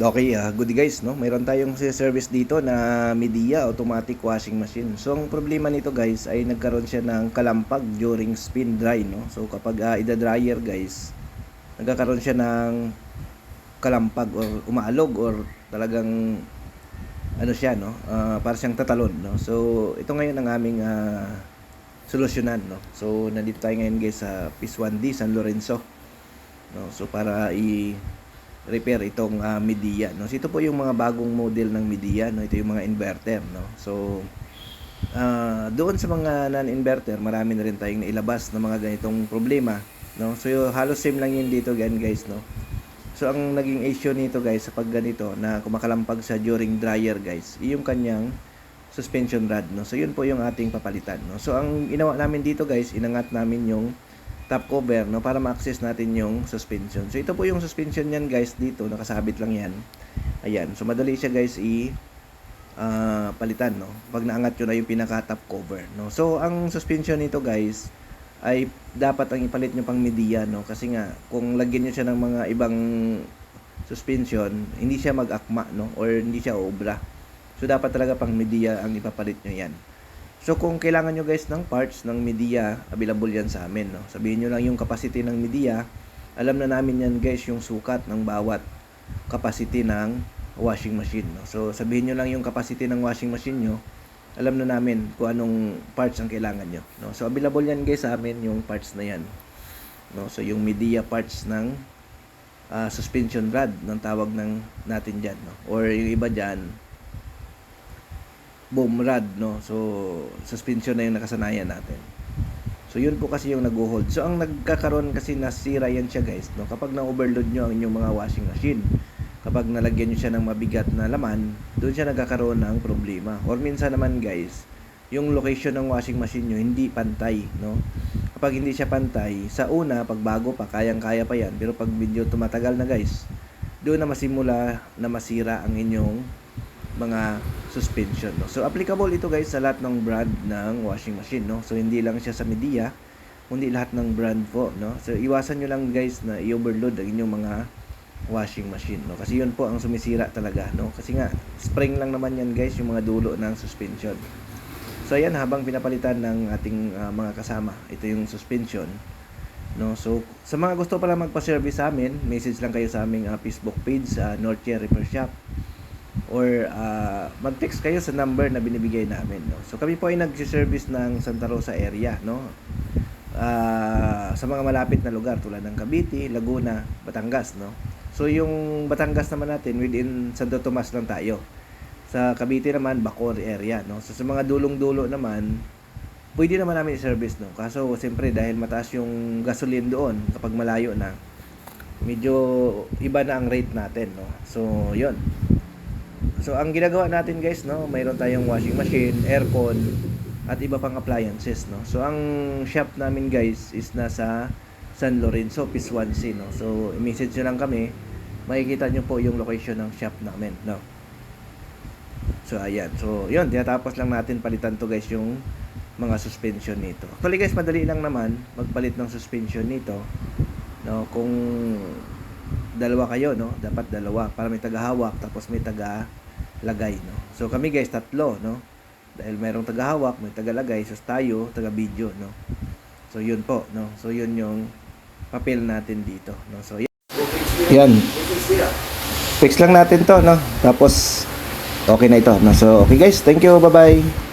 Okay, ah, good guys, no? Mayroon tayong service dito na Media automatic washing machine. So ang problema nito guys ay nagkaroon siya ng kalampag during spin dry, no? So kapag uh, ida-dryer guys, nagkakaroon siya ng kalampag or umaalog or talagang ano siya, no? Ah, para siyang tatalon, no? So ito ngayon ang aming ah, solusyonan, no? So nandito tayo ngayon guys sa PIS 1D San Lorenzo. No? So para i repair itong ah, media no? So ito po yung mga bagong model ng media no? Ito yung mga inverter no? So ah, doon sa mga non-inverter marami na rin tayong nailabas ng mga ganitong problema no? So yung halos same lang yun dito gan guys no? So ang naging issue nito guys sa pag ganito na kumakalampag sa during dryer guys yung kanyang suspension rod no? So yun po yung ating papalitan no? So ang ginawa namin dito guys inangat namin yung top cover no para ma-access natin yung suspension. So ito po yung suspension niyan guys dito nakasabit lang yan. Ayan. So madali siya guys i ah, palitan no. Pag naangat yun na yung pinaka top cover no. So ang suspension nito guys ay dapat ang ipalit nyo pang media no kasi nga kung lagyan niyo siya ng mga ibang suspension hindi siya mag-akma no or hindi siya obra. So dapat talaga pang media ang ipapalit nyo yan. So kung kailangan nyo guys ng parts ng media, available yan sa amin. No? Sabihin nyo lang yung capacity ng media. Alam na namin yan guys yung sukat ng bawat capacity ng washing machine. No? So sabihin nyo lang yung capacity ng washing machine nyo. Alam na namin kung anong parts ang kailangan nyo. No? So available yan guys sa amin yung parts na yan. No? So yung media parts ng ah, suspension rod ng tawag ng natin dyan. No? Or yung iba dyan, boom rod no? So suspension na yung nakasanayan natin. So yun po kasi yung nag-hold. So ang nagkakaroon kasi nasira yan siya guys no? Kapag na-overload nyo ang inyong mga washing machine kapag nalagyan nyo siya ng mabigat na laman doon siya nagkakaroon ng problema. Or minsan naman guys yung location ng washing machine nyo hindi pantay no? Kapag hindi siya pantay sa una pag bago pa kayang kaya pa yan. Pero pag medyo tumatagal na guys doon na masimula na masira ang inyong mga suspension no. So applicable ito guys sa lahat ng brand ng washing machine no. So hindi lang siya sa media kundi lahat ng brand po no. So iwasan niyo lang guys na i-overload ang inyong mga washing machine no. Kasi yun po ang sumisira talaga no. Kasi nga spring lang naman yan guys yung mga dulo ng suspension. So ayan habang pinapalitan ng ating ah, mga kasama ito yung suspension no so sa mga gusto pala magpa-service sa amin message lang kayo sa aming ah, Facebook page sa Northshire Repair Shop or ah, mag-text kayo sa number na binibigay namin no? So kami po ay nagsi-service ng Santa Rosa area no? Ah, sa mga malapit na lugar tulad ng Cavite, Laguna, Batangas no? So yung Batangas naman natin within Santo Tomas lang tayo. Sa Cavite naman Bacoor area no? So sa mga dulong-dulo naman pwede naman namin i-service no? Kaso siyempre dahil mataas yung gasoline doon kapag malayo na medyo iba na ang rate natin no? So yun So ang ginagawa natin guys no, mayroon tayong washing machine, aircon at iba pang appliances no. So ang shop namin guys is nasa San Lorenzo, PIS 1C no. So i-message nyo lang kami, makikita nyo po yung location ng shop namin no. So ayan. So yun, tinatapos lang natin palitan to guys yung mga suspension nito. Actually guys, madali lang naman magpalit ng suspension nito. No, kung dalawa kayo no, dapat dalawa para may tagahawak tapos may taga lagay no. So kami guys tatlo no. Dahil merong tagahawak, may tagalagay, so tayo taga video no. So yun po no. So yun yung papel natin dito no. So yan. Yan. Fix lang natin to no. Tapos okay na ito no. So okay guys, thank you. Bye-bye.